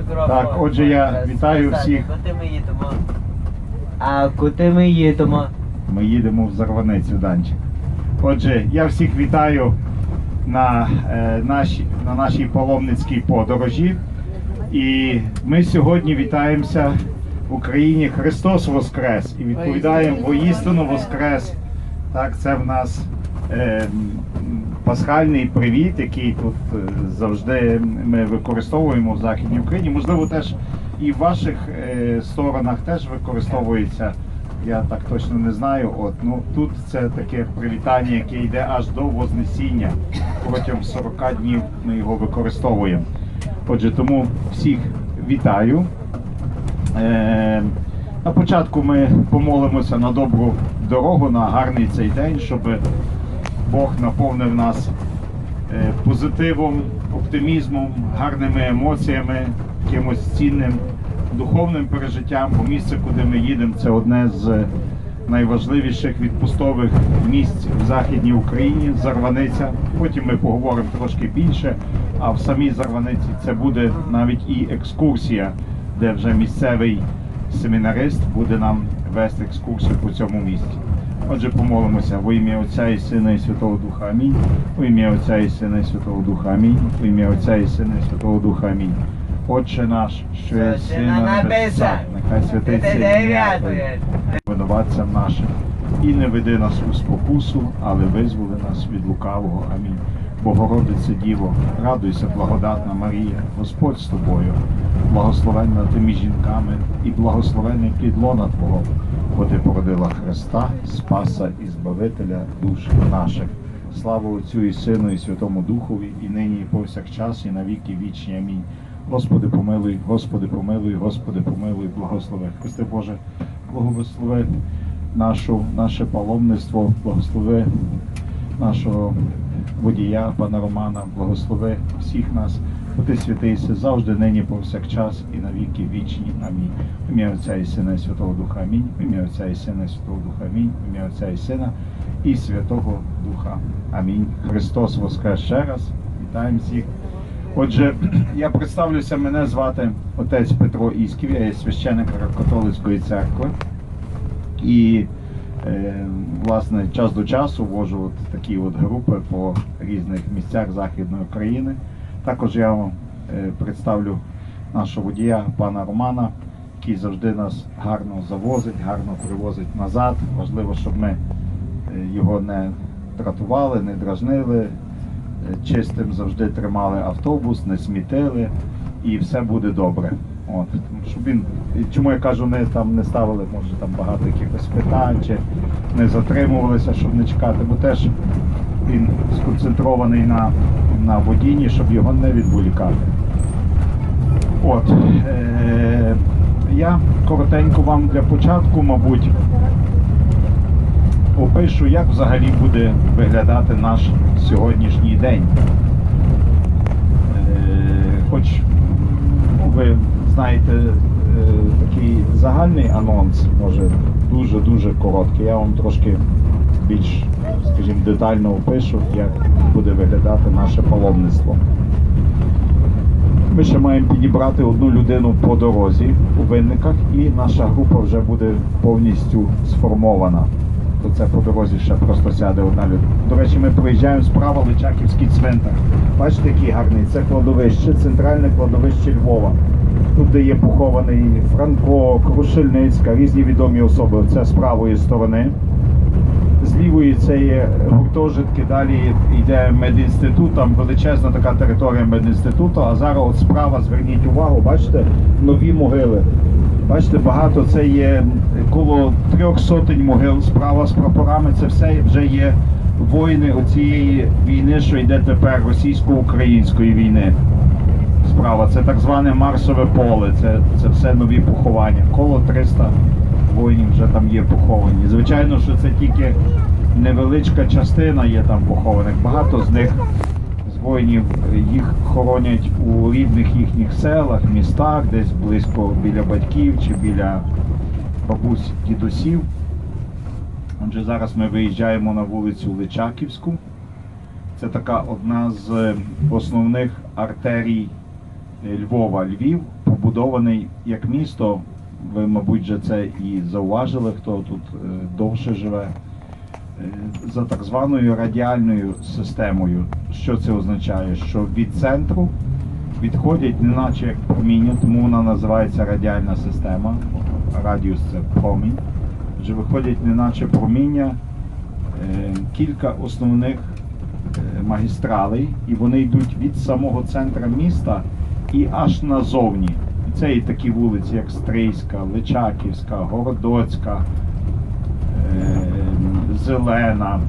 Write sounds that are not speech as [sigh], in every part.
мікрофон. Так, отже, я вітаю всіх. Куди ми їдемо? А куди ми їдемо? Ми їдемо в Зарваницю, Данчик. Отже, я всіх вітаю на, е, нашій, на нашій паломницькій подорожі. І ми сьогодні вітаємося в Україні Христос Воскрес і відповідаємо воістину Воскрес. Так, це в нас е, пасхальний привіт, який тут е, завжди ми використовуємо в Західній Україні. Можливо, теж і в ваших е, сторонах теж використовується. Я так точно не знаю. От ну тут це таке привітання, яке йде аж до Вознесіння. Протягом 40 днів ми його використовуємо. Отже, тому всіх вітаю. Е, на початку ми помолимося на добру дорогу, на гарний цей день, щоб Бог наповнив нас е, позитивом, оптимізмом, гарними емоціями, якимось цінним духовним пережиттям. Бо місце, куди ми їдемо, це одне з найважливіших відпустових місць в Західній Україні Зарваниця. Потім ми поговоримо трошки більше. А в самій Зарваниці це буде навіть і екскурсія, де вже місцевий семінарист буде нам вести екскурсію по цьому місці. Отже, помолимося во ім'я Отця і Сина і Святого Духа Амінь. Во ім'я Отця і Сина і Святого Духа Амінь. Во ім'я Отця і Сина і Святого Духа Амінь. Отче наш, що є Що на небесах, небесах, нехай святиться ім'я Твоє, винуватцям нашим. І не веди нас у спокусу, але визволи нас від лукавого. Амінь. Богородице Діво, радуйся, благодатна Марія, Господь з тобою, благословенна ти між жінками, і благословенний плід лона Твого, ти породила Христа, Спаса і Збавителя душ наших. Слава Отцю і Сину, і Святому Духові, і нині, і повсякчас, і на віки вічні. Амінь. Господи, помилуй, Господи, помилуй, Господи, помилуй, благослови. Христе Боже, благослови нашу, наше паломництво, благослови нашого водія, пана Романа, благослови всіх нас, ти святийся завжди, нині, повсякчас і на віки вічні. Амінь. Ім'я Отця і Сина і Святого Духа. Амінь. Ім'я Отця і Сина і Святого Духа. Амінь. Ім'я Отця і Сина і Святого Духа. Амінь. Христос Воскрес ще раз. Вітаємо всіх. Отже, [clears throat] я представлюся, мене звати отець Петро Ісків, я є священник католицької церкви. І е, власне час до часу вожу от такі от групи по різних місцях Західної України. Також я вам е, представлю нашого водія, пана Романа, який завжди нас гарно завозить, гарно привозить назад. Важливо, щоб ми е, його не дратували, не дражнили, е, чистим завжди тримали автобус, не смітили і все буде добре. От, щоб він, чому я кажу, не там не ставили, може там багато якихось питань, чи не затримувалися, щоб не чекати, бо теж він сконцентрований на, на водінні, щоб його не відволікати. От, е- я коротенько вам для початку, мабуть, опишу, як взагалі буде виглядати наш сьогоднішній день. Е, Хоч ну, ви знаєте е, такий загальний анонс, може дуже-дуже короткий. Я вам трошки більш, скажімо, детально опишу, як буде виглядати наше паломництво. Ми ще маємо підібрати одну людину по дорозі у винниках, і наша група вже буде повністю сформована. То це по дорозі ще просто сяде одна людина. До речі, ми проїжджаємо справа Личаківський цвинтар. Бачите, який гарний. Це кладовище, центральне кладовище Львова. Тут, де є похований Франко, Крушельницька, різні відомі особи. Це з правої сторони. Лівої це є гуртожитки, далі йде медінститут, там величезна така територія медінституту, а зараз от справа, зверніть увагу, бачите, нові могили. Бачите, багато це є коло трьох сотень могил справа з прапорами. Це все вже є воїни оцієї війни, що йде тепер російсько-української війни. Справа це так зване Марсове поле. Це, це все нові поховання. Коло 300 воїнів вже там є поховані. Звичайно, що це тільки невеличка частина є там похованих. Багато з них з воїнів їх хоронять у рідних їхніх селах, містах, десь близько біля батьків чи біля бабусь дідусів. Отже, зараз ми виїжджаємо на вулицю Личаківську. Це така одна з основних артерій Львова, Львів. Побудований як місто. Ви, мабуть, вже це і зауважили, хто тут е, довше живе. Е, За так званою радіальною системою. Що це означає? Що від центру відходять неначе як проміння, тому вона називається радіальна система. Радіус це промінь. Отже, виходять неначе проміння, е, кілька основних магістралей, і вони йдуть від самого центра міста і аж назовні. Це і такі вулиці, як Стрийська, Личаківська, Городоцька, е, Зелена,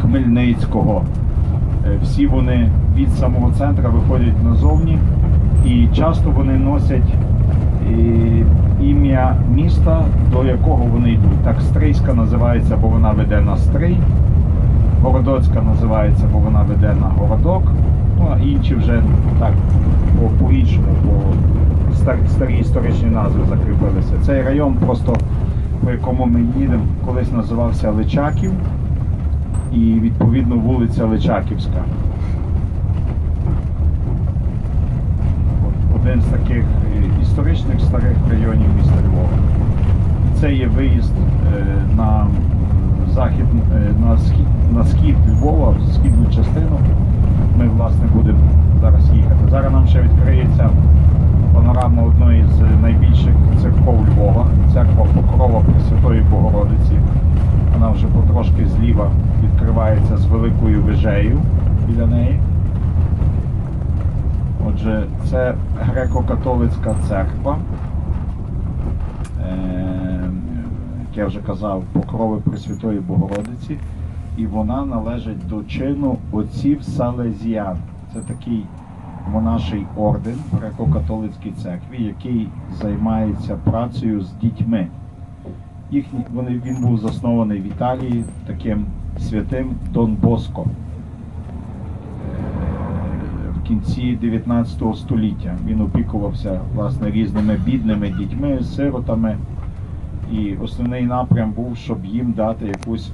Хмельницького. Е, Всі вони від самого центра виходять назовні, і часто вони носять е, ім'я міста, до якого вони йдуть. Так, Стрийська називається, бо вона веде на Стрий. Городоцька називається, бо вона веде на городок. Ну а інші вже так по- по-іншому, по стар, старі історичні назви закріпилися. Цей район просто по якому ми їдемо, колись називався Личаків і відповідно вулиця Личаківська. Один з таких е, історичних старих районів міста Львова. Це є виїзд е, на захід, е, на схід, на схід Львова, східну частину. Ми власне будемо зараз їхати. Зараз нам ще відкриється панорама одної з найбільших церков Львова, церква Покрова Пресвятої Богородиці. Вона вже потрошки зліва відкривається з великою вежею біля неї. Отже, це греко-католицька церква. Е, Як я вже казав, покрови Пресвятої Богородиці. І вона належить до чину отців Салезіян. Це такий монаший орден греко-католицькій церкві, який займається працею з дітьми. Їхні, вони, він був заснований в Італії таким святим Дон Боско е, в кінці 19 століття. Він опікувався власне різними бідними дітьми, сиротами. І основний напрям був, щоб їм дати якусь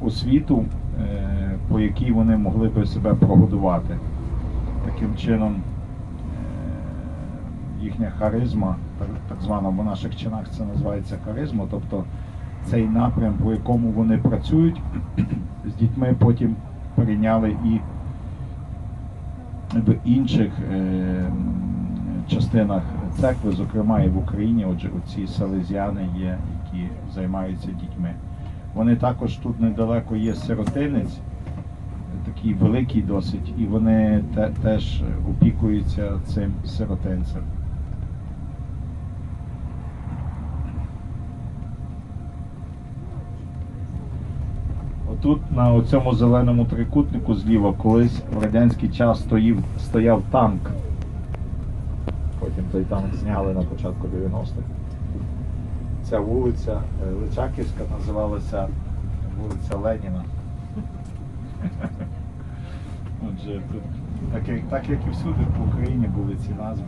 освіту, е, по якій вони могли би себе прогодувати. Таким чином, е, їхня харизма, так, звана в наших чинах це називається харизма, тобто цей напрям, по якому вони працюють, з дітьми потім перейняли і в інших е, частинах церкви, зокрема і в Україні, отже, оці селезіани є, які займаються дітьми. Вони також тут недалеко є сиротинець, такий великий досить, і вони те, теж опікуються цим сиротинцем. Отут на цьому зеленому трикутнику зліва колись в радянський час стоїв, стояв танк. Потім той танк зняли на початку 90-х. Ця вулиця е, Личаківська називалася вулиця Леніна. Отже, тут, так, як, так як і всюди по Україні були ці назви.